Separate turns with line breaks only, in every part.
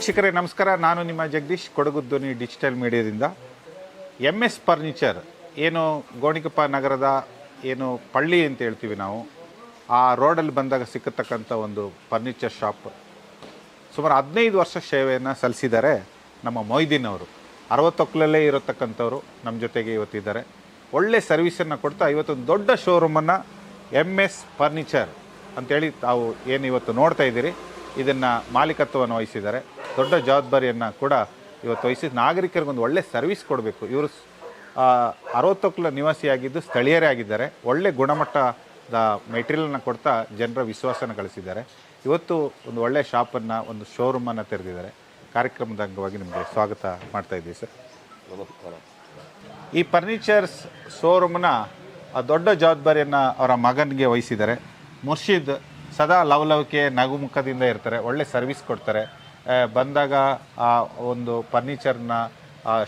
ವೀಕ್ಷಕರೇ, ನಮಸ್ಕಾರ. ನಾನು ನಿಮ್ಮ ಜಗದೀಶ್ ಕೊಡಗು ಧ್ವನಿ ಡಿಜಿಟಲ್ ಮೀಡಿಯಾದಿಂದ. ಎಂ ಎಸ್ ಫರ್ನಿಚರ್ ಏನು ಗೋಣಿಕಪ್ಪ ನಗರದ ಏನು ಪಳ್ಳಿ ಅಂತ ಹೇಳ್ತೀವಿ ನಾವು, ಆ ರೋಡಲ್ಲಿ ಬಂದಾಗ ಸಿಕ್ಕತಕ್ಕಂಥ ಒಂದು ಫರ್ನಿಚರ್ ಶಾಪ್ ಸುಮಾರು ಹದಿನೈದು ವರ್ಷ ಸೇವೆಯನ್ನು ಸಲ್ಲಿಸಿದ್ದಾರೆ ನಮ್ಮ ಮೊಯ್ದೀನ್ ಅವರು. ಅರವತ್ತೊಕ್ಕಲಲ್ಲೇ ಇರತಕ್ಕಂಥವ್ರು ನಮ್ಮ ಜೊತೆಗೆ ಇವತ್ತಿದ್ದಾರೆ. ಒಳ್ಳೆ ಸರ್ವಿಸನ್ನು ಕೊಡ್ತಾ ಇವತ್ತೊಂದು ದೊಡ್ಡ ಶೋರೂಮನ್ನು ಎಂ ಎಸ್ ಫರ್ನಿಚರ್ ಅಂತೇಳಿ ತಾವು ಏನು ಇವತ್ತು ನೋಡ್ತಾ ಇದ್ದೀರಿ, ಇದನ್ನು ಮಾಲೀಕತ್ವವನ್ನು ವಹಿಸಿದ್ದಾರೆ. ದೊಡ್ಡ ಜವಾಬ್ದಾರಿಯನ್ನು ಕೂಡ ಇವತ್ತು ವಹಿಸಿ ನಾಗರಿಕರಿಗೊಂದು ಒಳ್ಳೆ ಸರ್ವಿಸ್ ಕೊಡಬೇಕು. ಇವರು ಅರವತ್ತೊಕ್ಕಲ ನಿವಾಸಿಯಾಗಿದ್ದು ಸ್ಥಳೀಯರೇ ಆಗಿದ್ದಾರೆ. ಒಳ್ಳೆ ಗುಣಮಟ್ಟದ ಮೆಟೀರಿಯಲನ್ನು ಕೊಡ್ತಾ ಜನರ ವಿಶ್ವಾಸನ ಗಳಿಸಿದ್ದಾರೆ. ಇವತ್ತು ಒಂದು ಒಳ್ಳೆ ಶಾಪನ್ನು ಒಂದು ಶೋರೂಮನ್ನು ತೆರೆದಿದ್ದಾರೆ. ಕಾರ್ಯಕ್ರಮದ ಅಂಗವಾಗಿ ನಿಮಗೆ ಸ್ವಾಗತ ಮಾಡ್ತಾ ಇದ್ದೀವಿ ಸರ್. ಈ ಫರ್ನಿಚರ್ಸ್ ಶೋರೂಮ್ನ ಆ ದೊಡ್ಡ ಜವಾಬ್ದಾರಿಯನ್ನು ಅವರ ಮಗನಿಗೆ ವಹಿಸಿದ್ದಾರೆ. ಮುರ್ಷಿದ್ ಸದಾ ಲವಲವಿಕೆ ನಗುಮುಖದಿಂದ ಇರ್ತಾರೆ. ಒಳ್ಳೆ ಸರ್ವಿಸ್ ಕೊಡ್ತಾರೆ. ಬಂದಾಗ ಆ ಒಂದು ಫರ್ನಿಚರ್ನ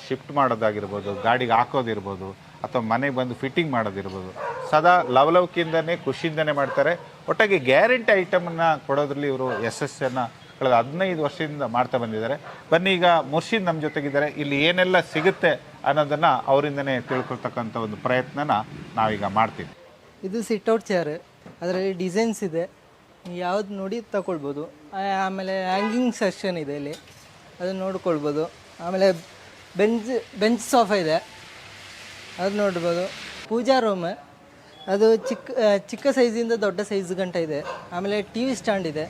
ಶಿಫ್ಟ್ ಮಾಡೋದಾಗಿರ್ಬೋದು, ಗಾಡಿಗೆ ಹಾಕೋದಿರ್ಬೋದು, ಅಥವಾ ಮನೆಗೆ ಬಂದು ಫಿಟ್ಟಿಂಗ್ ಮಾಡೋದಿರ್ಬೋದು, ಸದಾ ಲವಲವಿಕೆಯಿಂದನೇ, ಖುಷಿಯಿಂದನೇ ಮಾಡ್ತಾರೆ. ಒಟ್ಟಾಗಿ ಗ್ಯಾರಂಟಿ ಐಟಮನ್ನು ಕೊಡೋದ್ರಲ್ಲಿ ಇವರು ಯಶಸ್ಸನ್ನು ಕಳೆದ ಹದಿನೈದು ವರ್ಷದಿಂದ ಮಾಡ್ತಾ ಬಂದಿದ್ದಾರೆ. ಬನ್ನಿ ಈಗ ಮುರ್ಷಿದ್ ನಮ್ಮ ಜೊತೆಗಿದ್ದಾರೆ. ಇಲ್ಲಿ ಏನೆಲ್ಲ ಸಿಗುತ್ತೆ ಅನ್ನೋದನ್ನು ಅವರಿಂದನೇ ತಿಳ್ಕೊಳ್ತಕ್ಕಂಥ ಒಂದು ಪ್ರಯತ್ನನ ನಾವೀಗ ಮಾಡ್ತೀವಿ.
ಇದು ಸಿಟ್ಔಟ್ ಚೇರ್ ಅದರಲ್ಲಿ ಡಿಸೈನ್ಸ್ ಇದೆ. ಯಾವ್ದು ನೋಡಿ ತಗೊಳ್ಬೋದು. ಆಮೇಲೆ ಹ್ಯಾಂಗಿಂಗ್ ಸೆಕ್ಷನ್ ಇದೆ ಇಲ್ಲಿ. ಅದನ್ನು ನೋಡ್ಕೊಳ್ಬೋದು. ಆಮೇಲೆ ಬೆಂಚ್ ಬೆಂಚ್ ಸೋಫಾ ಇದೆ. ಅದು ನೋಡ್ಬೋದು. ಪೂಜಾ ರೂಮ್ ಅದು ಚಿಕ್ಕ ಚಿಕ್ಕ ಸೈಜಿಂದ ದೊಡ್ಡ ಸೈಜ್ ಗಂಟ ಇದೆ. ಆಮೇಲೆ ಟಿ ವಿ ಸ್ಟ್ಯಾಂಡ್ ಇದೆ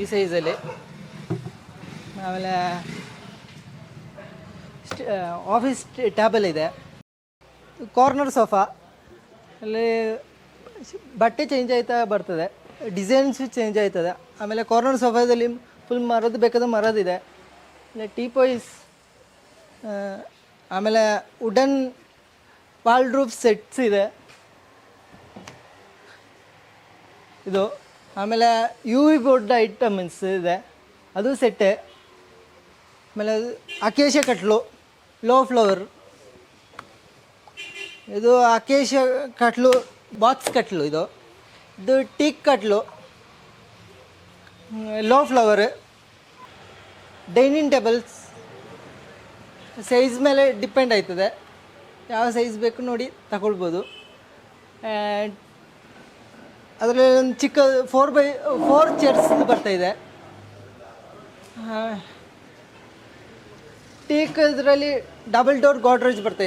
ಈ ಸೈಜಲ್ಲಿ ಆಮೇಲೆ ಆಫೀಸ್ ಟೇಬಲ್ ಇದೆ. ಕಾರ್ನರ್ ಸೋಫಾ ಅಲ್ಲಿ ಬಟ್ಟೆ ಚೇಂಜ್ ಆಯ್ತಾ ಬರ್ತದೆ. ಡಿಸೈನ್ಸ್ ಚೇಂಜ್ ಆಯ್ತದೆ. ಆಮೇಲೆ ಕಾರ್ನರ್ ಸೋಫಾದಲ್ಲಿ ಫುಲ್ ಮರದ್ದು ಬೇಕಾದ ಮರದಿದೆ ಆಮೇಲೆ ಟೀಪಾಯ್ಸ್ ಆಮೇಲೆ ವುಡನ್ ರೂಫ್ ಸೆಟ್ಸ್ ಇದೆ. ಇದು, ಆಮೇಲೆ ಯು ವಿ ಬೋರ್ಡ್ ಐಟಮ್ಸ್ ಇದೆ. ಅದು ಸೆಟ್ಟೆ ಆಮೇಲೆ ಅಕೇಶ ಕಟ್ಲು ಲೋ ಫ್ಲವರ್ ಇದು ಅಕೇಶ ಕಟ್ಲು ಬಾಕ್ಸ್ ಕಟ್ಲು ಇದು. ಇದು teak ಕಟ್ಲು, low flower, dining tables, size ಮೇಲೆ ಡಿಪೆಂಡ್ ಆಯ್ತದೆ. ಯಾವ ಸೈಜ್ ಬೇಕು ನೋಡಿ ತಗೊಳ್ಬೋದು. ಅದರಲ್ಲಿ ಒಂದು ಚಿಕ್ಕ ಫೋರ್ ಬೈ ಫೋರ್ ಚೇರ್ಸ್ ಬರ್ತಾ ಇದೆ. ಟೀಕ್ ಇದರಲ್ಲಿ ಡಬಲ್ ಡೋರ್ ಗಾಡ್ರೇಜ್ ಬರ್ತಾ